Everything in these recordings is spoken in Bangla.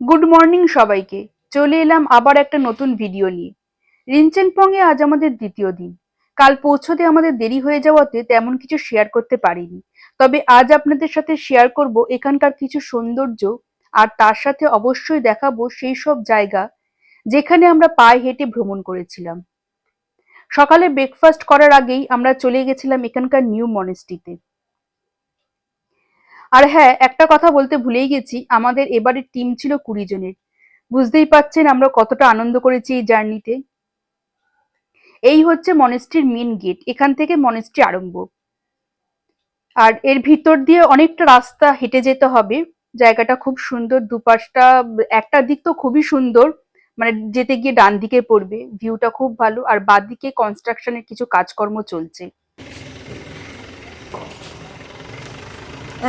গুড মর্নিং সবাইকে। চলে এলাম আবার একটা নতুন ভিডিও নিয়ে। রিনচেনপংয়ে আজ আমাদের দ্বিতীয় দিন। কাল পৌঁছতে আমাদের দেরি হয়ে যাওয়াতে তেমন কিছু শেয়ার করতে পারিনি। তবে আজ আপনাদের সাথে শেয়ার করব এখানকার কিছু সৌন্দর্য, আর তার সাথে অবশ্যই দেখাবো সেই সব জায়গা যেখানে আমরা পায়ে হেঁটে ভ্রমণ করেছিলাম। সকালে ব্রেকফাস্ট করার আগেই আমরা চলে গেছিলাম এখানকার নিউ মনেস্ট্রিতে আর হ্যাঁ একটা কথা বলতে ভুলেই গেছি, আমাদের এবারের টিম ছিল কুড়ি জনের। বুঝতেই পাচ্ছেন আমরা কতটা আনন্দ করেছি এই জার্নিতে। এই হচ্ছে মনেস্ট্রির মেন গেট এখান থেকে মনেস্ট্রি আরম্ভ। আর এর ভিতর দিয়ে অনেকটা রাস্তা হেঁটে যেতে হবে, জায়গাটা খুব সুন্দর, দুপাশটা, একটা দিক তো খুবই সুন্দর মানে যেতে গিয়ে ডান দিকে পড়বে ভিউটা খুব ভালো, আর বাদ দিকে কনস্ট্রাকশনের কিছু কাজকর্ম চলছে।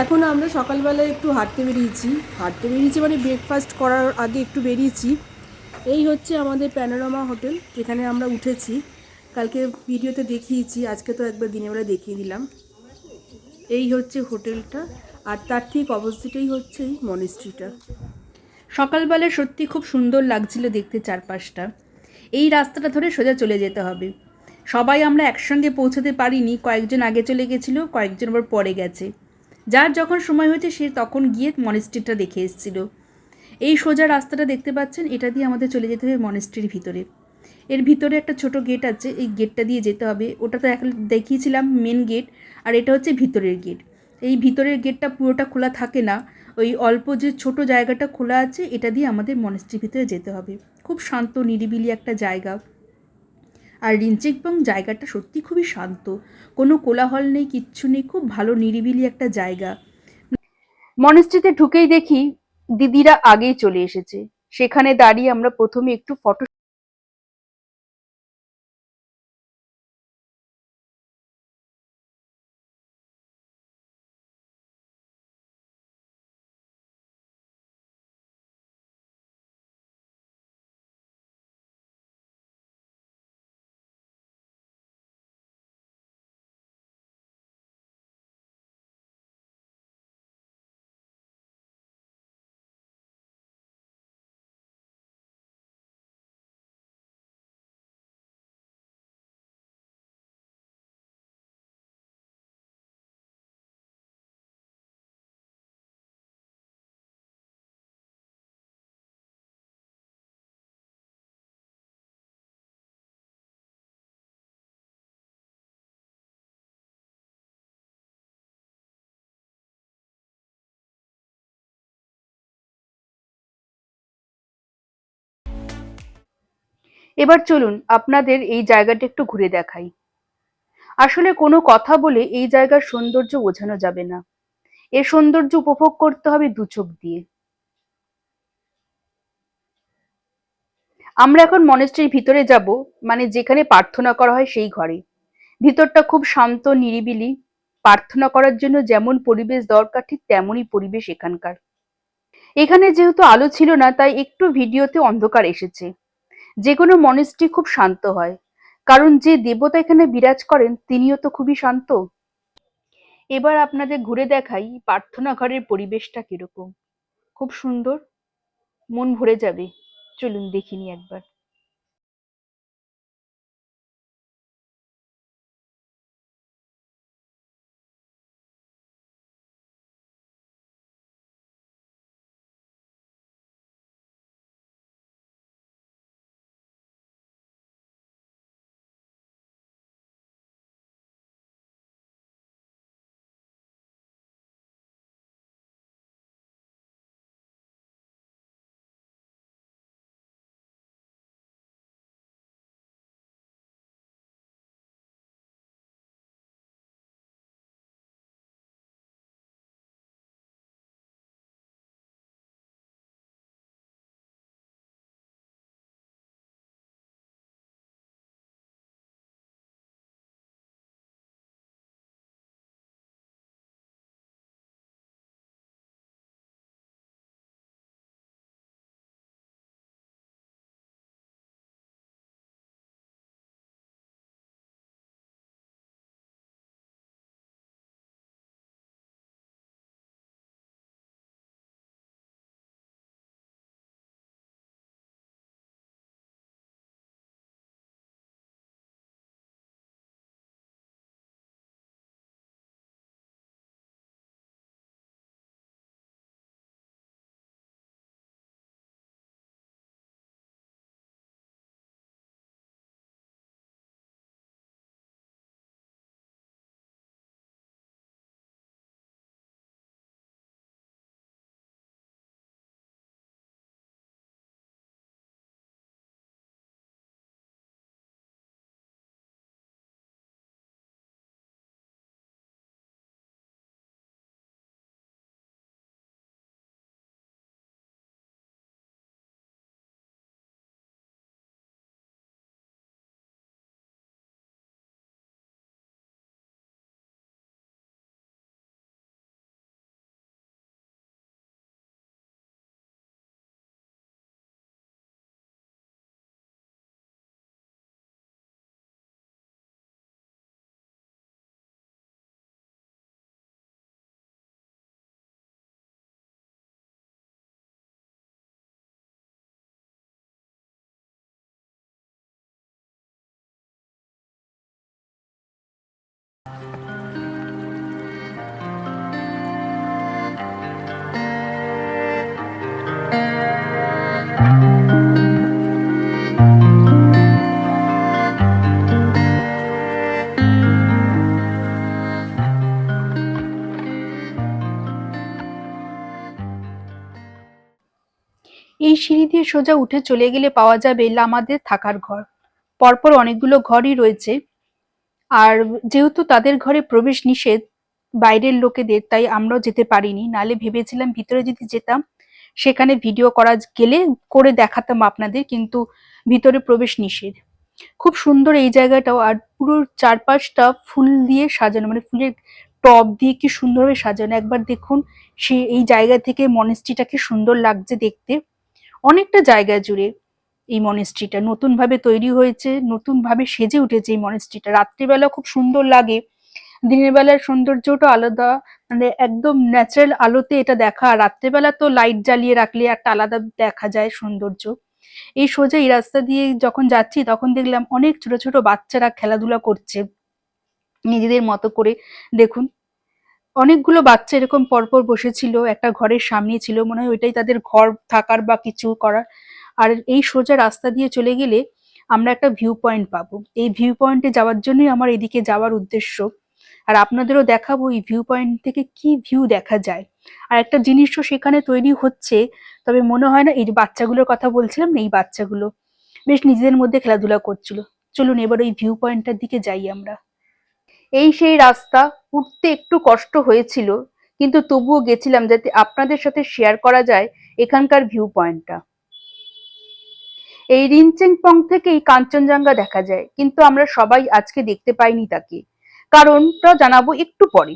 এখন আমরা সকালবেলায় একটু হাঁটতে বেরিয়েছি। হাঁটতে বেরিয়েছি মানে ব্রেকফাস্ট করার আগে একটু বেরিয়েছি। এই হচ্ছে আমাদের প্যানোরামা হোটেল যেখানে আমরা উঠেছি। কালকে ভিডিওতে দেখিয়েছি, আজকে তো একবার দিনের বেলা দেখিয়ে দিলাম। এই হচ্ছে হোটেলটা, আর তার ঠিক অপোজিটেই হচ্ছে এই মনেস্ট্রিটা সকালবেলা সত্যি খুব সুন্দর লাগছিল দেখতে চারপাশটা। এই রাস্তাটা ধরে সোজা চলে যেতে হবে। সবাই আমরা একসঙ্গে পৌঁছাতে পারিনি, কয়েকজন আগে চলে গেছিল, কয়েকজন আবার পরে গেছে। যার যখন সময় হয়েছে, সে তখন গিয়ে মনেস্ট্রিটা দেখে এসেছিল। এই সোজা রাস্তাটা দেখতে পাচ্ছেন, এটা দিয়ে আমাদের চলে যেতে হবে মনেস্ট্রির ভিতরে। এর ভিতরে একটা ছোট গেট আছে, এই গেটটা দিয়ে যেতে হবে। ওটা তো দেখিয়েছিলাম মেন গেট আর এটা হচ্ছে ভিতরের গেট এই ভিতরের গেটটা পুরোটা খোলা থাকে না, ওই অল্প যে ছোট জায়গাটা খোলা আছে, এটা দিয়ে আমাদের মনেস্ট্রির ভিতরে যেতে হবে। খুব শান্ত, নিরিবিলি একটা জায়গা। আর রিঞ্চেকবং জায়গাটা সত্যি খুবই শান্ত। কোনো কোলাহল নেই, কিচ্ছু নেই, খুব ভালো নিরিবিলি একটা জায়গা। মনস্ট্রিতে ঢুকেই দেখি দিদিরা আগেই চলে এসেছে। সেখানে দাঁড়িয়ে আমরা প্রথমে একটু ফটো এবার চলুন আপনাদের এই জায়গাটা একটু ঘুরে দেখাই। আসলে কোনো কথা বলে এই জায়গার সৌন্দর্য বোঝানো যাবে না। এর সৌন্দর্য উপভোগ করতে হবে দু চোখ দিয়ে। আমরা এখন মনেস্ট্রির ভিতরে যাব মানে যেখানে প্রার্থনা করা হয় সেই ঘরে। ভিতরটা খুব শান্ত, নিরিবিলি। প্রার্থনা করার জন্য যেমন পরিবেশ দরকার, ঠিক তেমনই পরিবেশ এখানকার। এখানে যেহেতু আলো ছিল না, তাই একটু ভিডিওতে অন্ধকার এসেছে। যে কোনো মনেস্ট্রি খুব শান্ত হয়। কারণ যে দেবতা এখানে বিরাজ করেন, তিনিও তো খুবই শান্ত। এবার আপনাদের ঘুরে দেখাই প্রার্থনা ঘরের পরিবেশটা কীরকম। খুব সুন্দর, মন ভরে যাবে। চলুন দেখিনি একবার। এই সিঁড়ি দিয়ে সোজা উঠে চলে গেলে পাওয়া যাবে লামাদের থাকার ঘর। পরপর অনেকগুলো ঘরই রয়েছে। আর যেহেতু তাদের ঘরে প্রবেশ নিষেধ বাইরের লোকেদের, তাই আমরাও যেতে পারিনি। নালে ভেবেছিলাম ভিতরে যদি যেতাম সেখানে ভিডিও করা গেলে করে দেখাতাম আপনাদের, কিন্তু ভিতরে প্রবেশ নিষেধ। খুব সুন্দর এই জায়গাটাও, আর পুরো চারপাশটা ফুল দিয়ে সাজানো মানে ফুলের টব দিয়ে কি সুন্দরভাবে সাজানো। একবার দেখুন, সে এই জায়গা থেকে মনেস্ট্রিটা কি সুন্দর লাগছে দেখতে। অনেকটা জায়গা জুড়ে এই মনেস্ট্রিটা নতুন ভাবে তৈরি হয়েছে নতুন ভাবে সেজে উঠেছে এই মনেস্ট্রিটা রাত্রিবেলা খুব সুন্দর লাগে। দিনের বেলার সৌন্দর্যটা আলাদা মানে একদম ন্যাচারাল আলোতে এটা দেখা। রাত্রেবেলা তো লাইট জ্বালিয়ে রাখলে একটা আলাদা দেখা যায় সৌন্দর্য। এই সোজা এই রাস্তা দিয়ে যখন যাচ্ছি, তখন দেখলাম অনেক ছোট ছোট বাচ্চারা খেলাধুলা করছে। নিজেদের মতো করে দেখুন। অনেকগুলো বাচ্চা এরকম পরপর বসেছিল, একটা ঘরের সামনে ছিল, মনে হয় ওইটাই তাদের ঘর থাকার বা কিছু করার। আর এই সোজা রাস্তা দিয়ে চলে গেলে আমরা একটা ভিউ পয়েন্ট পাবো। এই ভিউ পয়েন্টে যাওয়ার জন্যই আমার এদিকে যাওয়ার উদ্দেশ্য। আর আপনাদেরও দেখাবো এই ভিউ পয়েন্ট থেকে কি ভিউ দেখা যায়। আর একটা জিনিসও সেখানে তৈরি হচ্ছে, তবে মনে হয় না এই বাচ্চাগুলোর কথা বলছিলাম না, এই বাচ্চাগুলো বেশ নিজেদের মধ্যে খেলাধুলা করছিল। চলুন এবার ওই ভিউ পয়েন্টটার দিকে যাই আমরা। এই সেই রাস্তা, উঠতে একটু কষ্ট হয়েছিল, কিন্তু তবুও গেছিলাম যাতে আপনাদের সাথে শেয়ার করা যায় এখানকার ভিউ পয়েন্টটা এই রিনচেংপং থেকে এই কাঞ্চনজঙ্ঘা দেখা যায়, কিন্তু আমরা সবাই আজকে দেখতে পাইনি তাকে। কারণটা জানাব একটু পরে।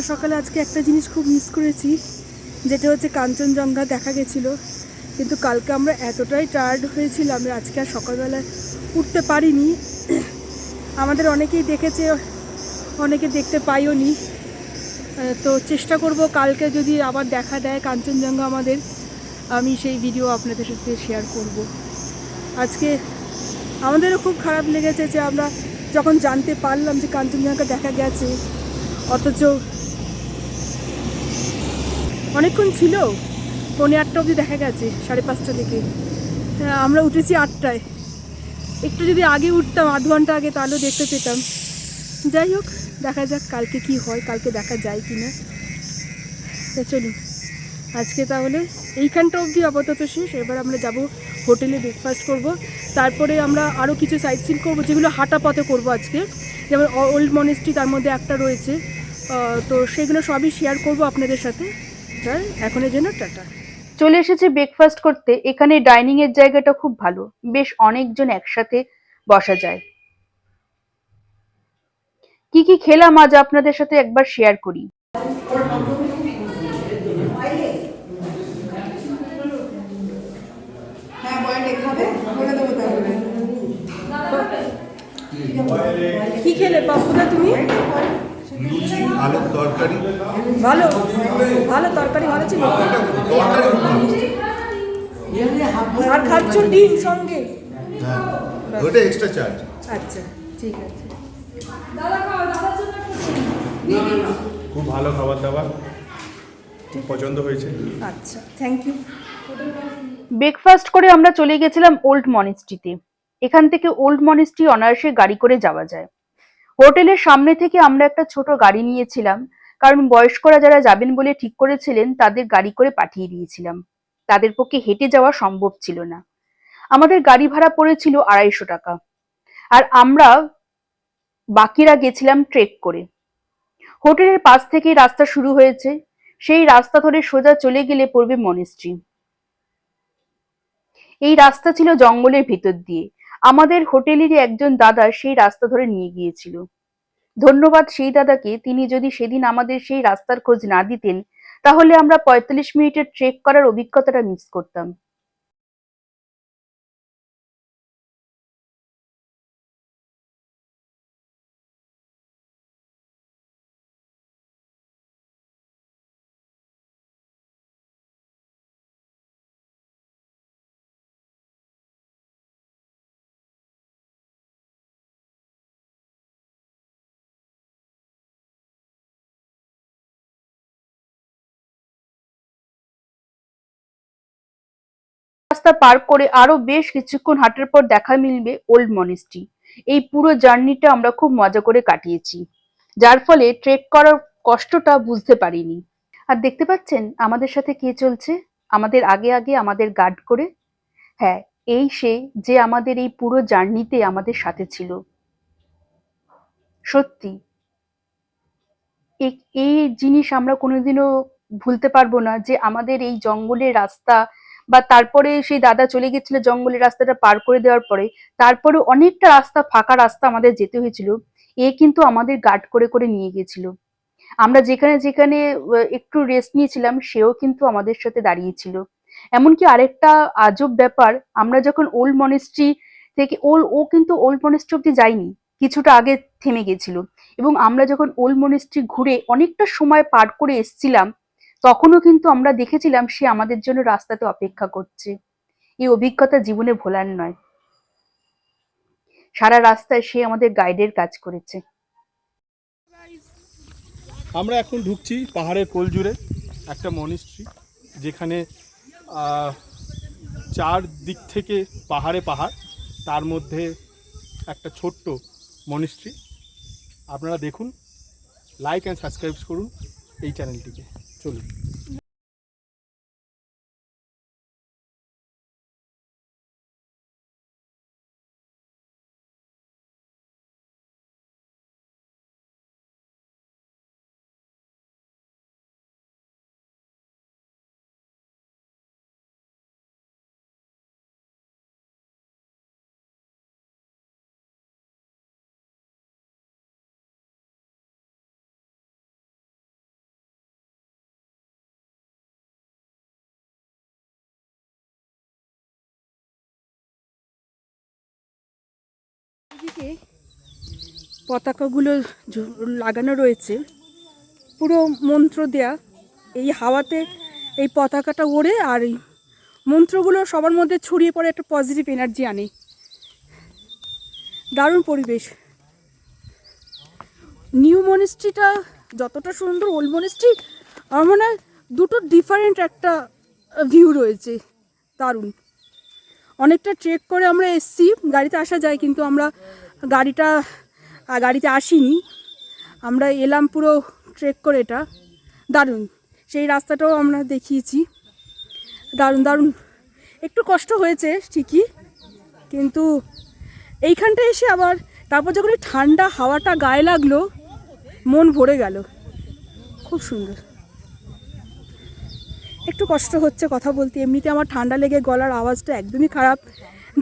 আমরা সকালে আজকে একটা জিনিস খুব মিস করেছি, যেটা হচ্ছে কাঞ্চনজঙ্ঘা দেখা গেছিল। কিন্তু কালকে আমরা এতটাই টায়ার্ড হয়েছিলাম আজকে আর সকালবেলা উঠতে পারিনি। আমাদের অনেকেই দেখেছে, অনেকে দেখতে পাইও নি তো চেষ্টা করব কালকে যদি আবার দেখা দেয় কাঞ্চনজঙ্ঘা আমাদের, আমি সেই ভিডিও আপনাদের সাথে শেয়ার করব। আজকে আমাদেরও খুব খারাপ লেগেছে যে আমরা যখন জানতে পারলাম যে কাঞ্চনজঙ্ঘা দেখা গেছে, অথচ অনেকক্ষণ ছিল। পৌনে আটটা অবধি দেখা গেছে, সাড়ে পাঁচটা থেকে। আমরা উঠেছি আটটায়। একটু যদি আগে উঠতাম, আধ ঘণ্টা আগে তাহলেও দেখতে পেতাম। যাই হোক, দেখা যাক কালকে কি হয়, কালকে দেখা যায় কি না তা চলুন, আজকে তাহলে এইখানটা অবধি আপাতত শেষ। এবার আমরা যাব হোটেলে ব্রেকফাস্ট করব। তারপরে আমরা আরও কিছু সাইট সিন করব, যেগুলো হাঁটা পথে করব আজকে। যেমন ওল্ড মনেস্ট্রি তার মধ্যে একটা রয়েছে। তো সেগুলো সবই শেয়ার করব আপনাদের সাথে। এখনের জন্য টাটা। চলে এসেছে ব্রেকফাস্ট করতে। এখানে ডাইনিং এর জায়গাটা খুব ভালো। বেশ অনেকজন একসাথে বসা যায়। কি কি খেলাম আজ আপনাদের সাথে একবার শেয়ার করি। হ্যাঁ কি খেলে? বাপুদা তুমি? লুচি আলুর তরকারি। ভালো ভালো তরকারি ভালো ছিল। খুব ভালো। আর খাচ্ছ ডিম সঙ্গে? হ্যাঁ ওটা এক্সট্রা চার্জ আচ্ছা ঠিক আছে। খুব ভালো খাবার দাবার। পছন্দ হয়েছে। আচ্ছা থ্যাংক ইউ ব্রেকফাস্ট করে আমরা চলে গেছিলাম ওল্ড মনেস্ট্রিতে এখান থেকে ওল্ড মনেস্ট্রি অনায়াসে গাড়ি করে যাওয়া যায়। হোটেলের সামনে থেকে আমরা একটা ছোট গাড়ি নিয়েছিলাম। কারণ বয়স্করা যারা যাবেন বলে ঠিক করেছিলেন, তাদের গাড়ি করে পাঠিয়ে দিয়েছিলাম। তাদের পক্ষে হেঁটে যাওয়া সম্ভব ছিল না। আমাদের গাড়ি ভাড়া পড়েছিল আড়াইশো টাকা। আর আমরা বাকিরা গেছিলাম ট্রেক করে। হোটেলের পাশ থেকেই রাস্তা শুরু হয়েছে। সেই রাস্তা ধরে সোজা চলে গেলে পড়বে মনেস্ট্রি এই রাস্তা ছিল জঙ্গলের ভিতর দিয়ে। আমাদের হোটেলেরই একজন দাদা সেই রাস্তা ধরে নিয়ে গিয়েছিল। ধন্যবাদ সেই দাদাকে, তিনি যদি সেদিন আমাদের সেই রাস্তার খোঁজ না দিতেন, তাহলে আমরা পঁয়তাল্লিশ মিনিটের ট্রেক করার অভিজ্ঞতাটা মিস করতাম। রাস্তা পার করে আরও বেশ কিছুক্ষণ হাঁটার পর দেখা মিলবে ওল্ড মনেস্ট্রি এই পুরো জার্নিটা আমরা খুব মজা করে কাটিয়েছি। যার ফলে ট্রেক করার কষ্টটা বুঝতে পারিনি। আর দেখতে পাচ্ছেন, আমাদের সাথে কে চলছে? আমাদের আগে আগে আমাদের গার্ড করে। হ্যাঁ এই সে যে আমাদের এই পুরো জার্নিতে আমাদের সাথে ছিল। সত্যি। এই- জিনিস আমরা কোনোদিনও ভুলতে পারব না যে আমাদের এই জঙ্গলের রাস্তা বা তারপরে সেই দাদা চলে গেছিল জঙ্গলের রাস্তাটা পার করে দেওয়ার পরে, তারপরে অনেকটা রাস্তা, ফাঁকা রাস্তা আমাদের যেতে হয়েছিল। এ কিন্তু আমাদের গার্ড করে করে নিয়ে গেছিল আমরা যেখানে যেখানে একটু রেস্ট নিয়েছিলাম, সেও কিন্তু আমাদের সাথে দাঁড়িয়েছিল। এমনকি আরেকটা আজব ব্যাপার, আমরা যখন ওল্ড মনেস্ট্রি থেকে ওল ও কিন্তু ওল্ড মনেস্ট্রি অব্দি যায়নি, কিছুটা আগে থেমে গেছিল এবং আমরা যখন ওল্ড মনেস্ট্রি ঘুরে অনেকটা সময় পার করে এসছিলাম তখনও কিন্তু আমরা দেখেছিলাম সে আমাদের জন্য রাস্তাতে অপেক্ষা করছে। এই অভিজ্ঞতা জীবনে ভোলার নয়। সারা রাস্তায় সে আমাদের গাইডের কাজ করেছে। আমরা এখন ঢুকছি পাহাড়ের কোল জুড়ে একটা মনিস্ট্রি যেখানে চার দিক থেকে পাহাড়ে পাহাড়, তার মধ্যে একটা ছোট্ট মনিস্ট্রি আপনারা দেখুন লাইক অ্যান্ড সাবস্ক্রাইব করুন এই চ্যানেলটিকে চলুন এদিকে পতাকাগুলো লাগানো রয়েছে। পুরো মন্ত্র দেয়া। এই হাওয়াতে এই পতাকাটা ওড়ে আর এই মন্ত্রগুলো সবার মধ্যে ছড়িয়ে পড়ে একটা পজিটিভ এনার্জি আনে। দারুণ পরিবেশ। নিউ মনিস্ট্রিটা যতটা সুন্দর ওল্ড মনিস্ট্রি আমার মনে হয় দুটো ডিফারেন্ট একটা ভিউ রয়েছে। দারুণ। অনেকটা ট্রেক করে আমরা এসছি। গাড়িতে আসা যায়, কিন্তু আমরা গাড়িটা গাড়িতে আসিনি। আমরা এলাম পুরো ট্রেক করে এটা। দারুণ। সেই রাস্তাটাও আমরা দেখিয়েছি। দারুণ দারুণ। একটু কষ্ট হয়েছে, ঠিকই। কিন্তু এইখানটা এসে আবার, তারপর যখন ঠান্ডা হাওয়াটা গায়ে লাগল, মন ভরে গেল। খুব সুন্দর। একটু কষ্ট হচ্ছে কথা বলতে। এমনিতে আমার ঠান্ডা লেগে গলার আওয়াজটা একদমই খারাপ।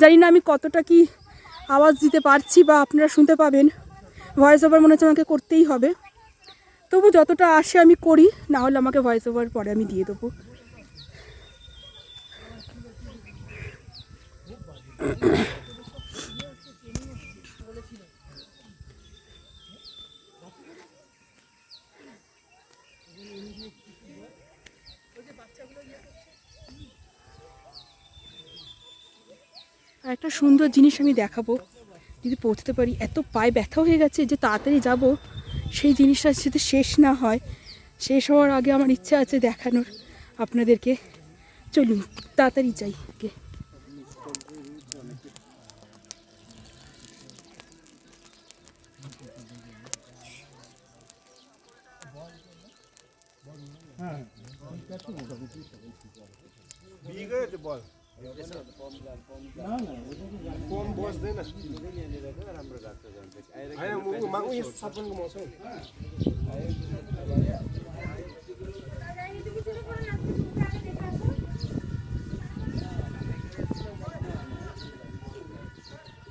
জানি না আমি কতটা কি আওয়াজ দিতে পারছি বা আপনারা শুনতে পাবেন। ভয়েস ওভার মনে হচ্ছে আমাকে করতেই হবে। তবু যতটা আসে আমি করি, না হলে আমাকে ভয়েস ওভার পরে আমি দিয়ে দেবো। একটা সুন্দর জিনিস আমি দেখাবো। যদি পৌঁছতে পারি, এত পায়ে ব্যথা হয়ে গেছে যে তাড়াতাড়ি যাব, সেই জিনিসটা যদি শেষ না হয়। শেষ হওয়ার আগে আমার ইচ্ছা আছে দেখানোর। আপনাদেরকে চলুন, তাড়াতাড়ি যাই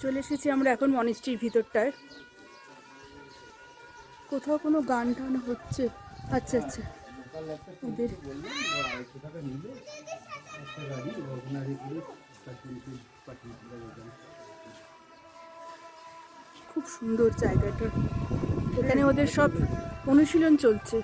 চলে। এসেছি আমরা এখন মনিস্ট্রির ভিতরটায়। কোথাও কোনো গান টান হচ্ছে? আচ্ছা আচ্ছা। ওদের খুব সুন্দর জায়গাটা। এখানে ওদের সব অনুশীলন চলছে।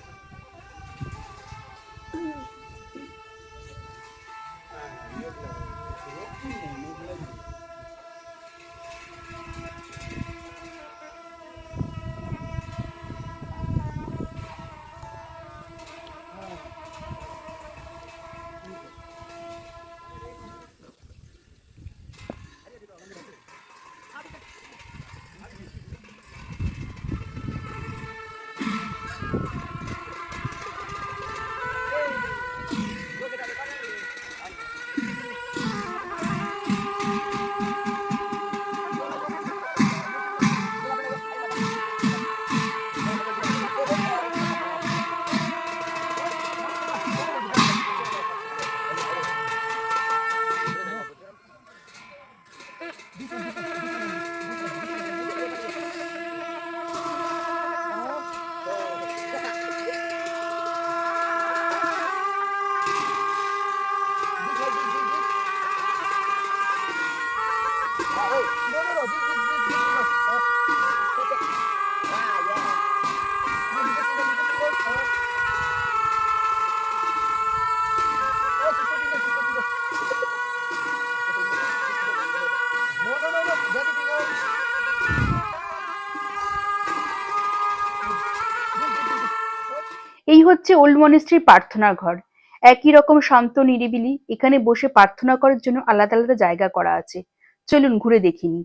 এই হচ্ছে ওল্ড মনেস্ট্রির প্রার্থনা ঘর। একই রকম শান্ত, নিরিবিলি, এখানে বসে প্রার্থনা করার জন্য আলাদা আলাদা জায়গা করা আছে। চলুন ঘুরে দেখিনি।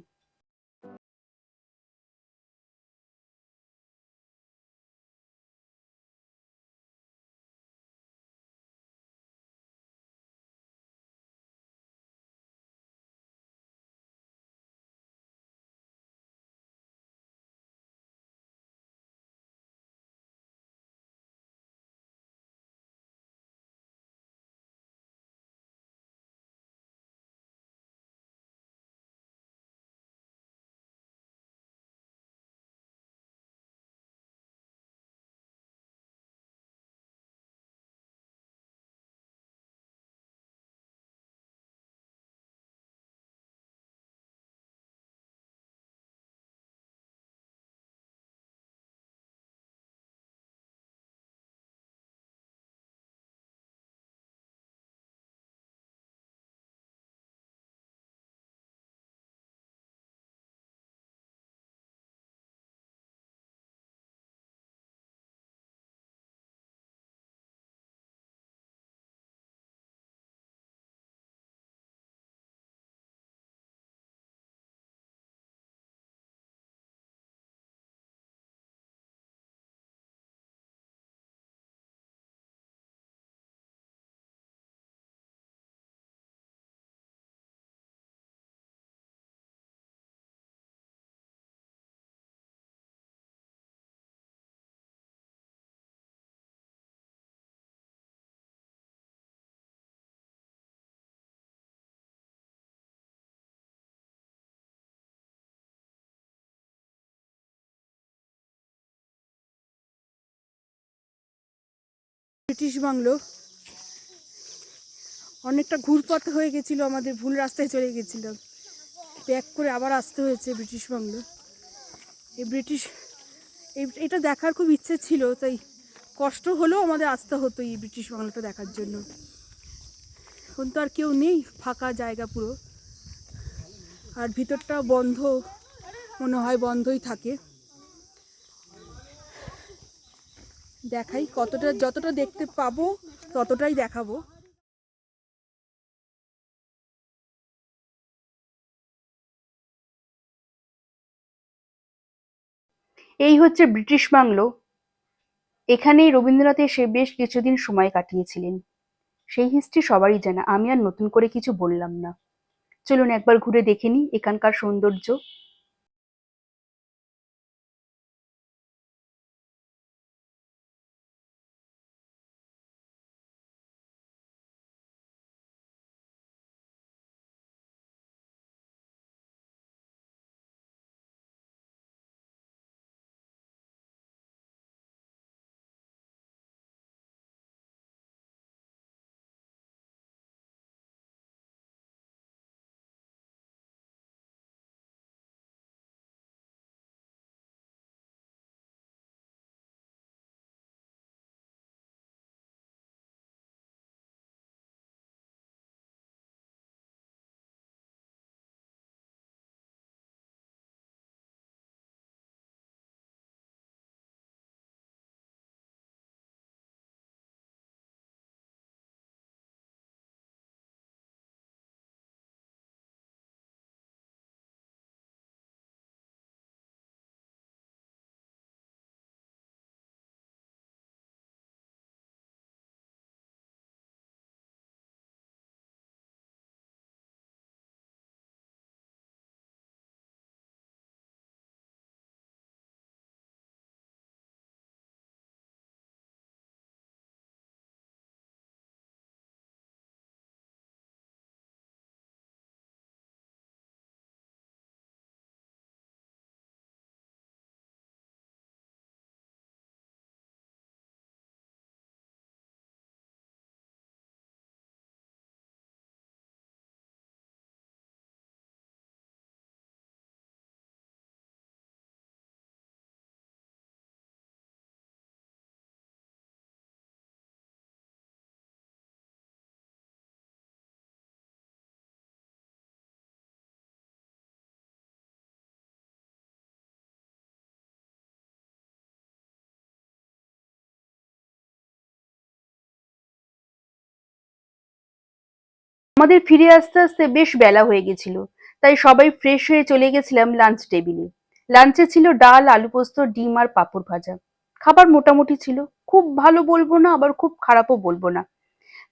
British bungalow. অনেকটা ঘুরপথ হয়ে গেছিল, আমাদের ভুল রাস্তায় চলে গেছিলাম ব্যাক করে আবার আসতে হয়েছে ব্রিটিশ বাংলো। এই ব্রিটিশ এটা দেখার খুব ইচ্ছে ছিল, তাই কষ্ট হলেও আমাদের আসতে হতো এই ব্রিটিশ বাংলাটা দেখার জন্য। এখন তো আর কেউ নেই, ফাঁকা জায়গা পুরো। আর ভিতরটা বন্ধ, মনে হয় বন্ধই থাকে। দেখাই কতটা, যতটা দেখতে পাবো, ততটাই দেখাবো। এই হচ্ছে ব্রিটিশ বাংলো। এখানেই রবীন্দ্রনাথ এসে বেশ কিছুদিন সময় কাটিয়েছিলেন। সেই হিস্ট্রি সবারই জানা, আমি আর নতুন করে কিছু বললাম না। চলুন একবার ঘুরে দেখে এখানকার সৌন্দর্য। আমাদের ফিরে আসতে আসতে বেশ বেলা হয়ে গেছিল, তাই সবাই ফ্রেশ হয়ে চলে গেছিলাম লাঞ্চ টেবিলে লাঞ্চে ছিল ডাল, আলু পোস্ত, ডিম আর পাঁপড় ভাজা। খাবার মোটামুটি ছিল, খুব ভালো বলব না, আবার খুব খারাপও বলব না।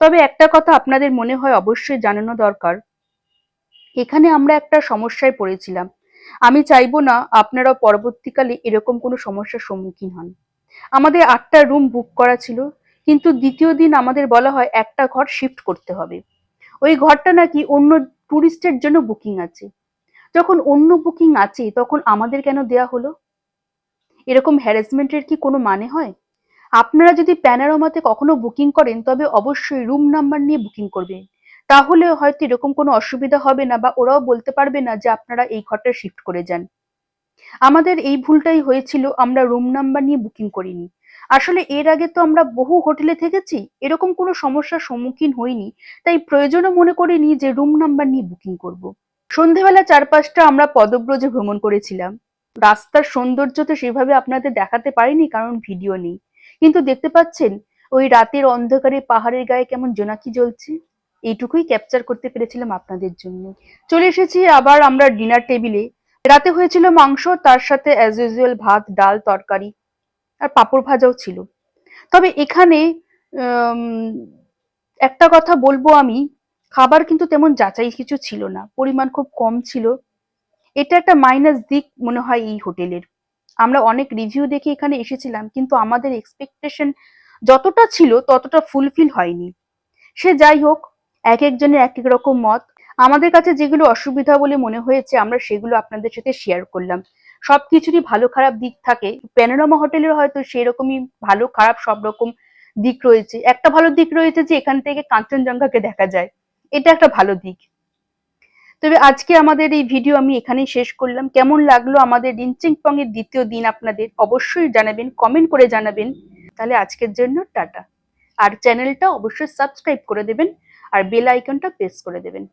তবে একটা কথা আপনাদের মনে হয় অবশ্যই জানানো দরকার, এখানে আমরা একটা সমস্যায় পড়েছিলাম। আমি চাইব না আপনারা পরবর্তীকালে এরকম কোনো সমস্যার সম্মুখীন হন। আমাদের আটটা রুম বুক করা ছিল, কিন্তু দ্বিতীয় দিন আমাদের বলা হয় একটা ঘর শিফট করতে হবে। ওই ঘরটা নাকি অন্য টুরিস্টের জন্য বুকিং আছে। যখন অন্য বুকিং আছে, তখন আমাদের কেন দেয়া হলো? এরকম হ্যারাসমেন্টের কি কোনো মানে হয়? আপনারা যদি প্যানারোমাতে কখনো বুকিং করেন, তবে অবশ্যই রুম নাম্বার নিয়ে বুকিং করবেন। তাহলে হয়তো এরকম কোনো অসুবিধা হবে না বা ওরাও বলতে পারবে না যে আপনারা এই ঘরটা শিফট করে যান। আমাদের এই ভুলটাই হয়েছিল, আমরা রুম নাম্বার নিয়ে বুকিং করিনি। আসলে এর আগে তো আমরা বহু হোটেলে থেকেছি, এরকম কোনো সমস্যার সম্মুখীন হইনি। তাই প্রয়োজনও মনে করিনি যে রুম নাম্বার নিয়ে বুকিং করব। সন্ধেবেলা চারপাশটা আমরা পদব্রজে ভ্রমণ করেছিলাম। রাস্তার সৌন্দর্য তো সেভাবে আপনাদের দেখাতে পারিনি কারণ ভিডিও নেই। কিন্তু দেখতে পাচ্ছেন, ওই রাতের অন্ধকারে পাহাড়ের গায়ে কেমন জোনাকি জ্বলছে। এইটুকুই ক্যাপচার করতে পেরেছিলাম আপনাদের জন্য। চলে এসেছি আবার আমরা ডিনার টেবিলে রাতে হয়েছিল মাংস, তার সাথে অ্যাজ ইউজুয়াল ভাত, ডাল, তরকারি। আর পাঁপড় ভাজাও ছিল। তবে এখানে একটা কথা বলব আমি, খাবার কিন্তু তেমন যাচাই কিছু ছিল না, পরিমাণ খুব কম ছিল। এটা একটা মাইনাস দিক মনে হয় এই হোটেলের আমরা অনেক রিভিউ দেখে এখানে এসেছিলাম, কিন্তু আমাদের এক্সপেকটেশন যতটা ছিল ততটা ফুলফিল হয়নি। সে যাই হোক, এক একজনের এক এক রকম মত। আমাদের কাছে যেগুলো অসুবিধা বলে মনে হয়েছে, আমরা সেগুলো আপনাদের সাথে শেয়ার করলাম। সবকিছুরই ভালো খারাপ দিক থাকে। প্যানোরামা হোটেলের হয়তো সেরকমই ভালো, খারাপ সব রকম দিক রয়েছে। একটা ভালো দিক রয়েছে যে এখান থেকে কাঞ্চনজঙ্ঘাকে দেখা যায়। এটা একটা ভালো দিক। তবে আজকে আমাদের এই ভিডিও আমি এখানেই শেষ করলাম। কেমন লাগল আমাদের রিনচিংপং এর দ্বিতীয় দিন আপনাদের? অবশ্যই জানাবেন কমেন্ট করে জানাবেন। তাহলে আজকের জন্য টাটা। আর চ্যানেলটা অবশ্যই সাবস্ক্রাইব করে দেবেন। আর বেল আইকনটা প্রেস করে দেবেন।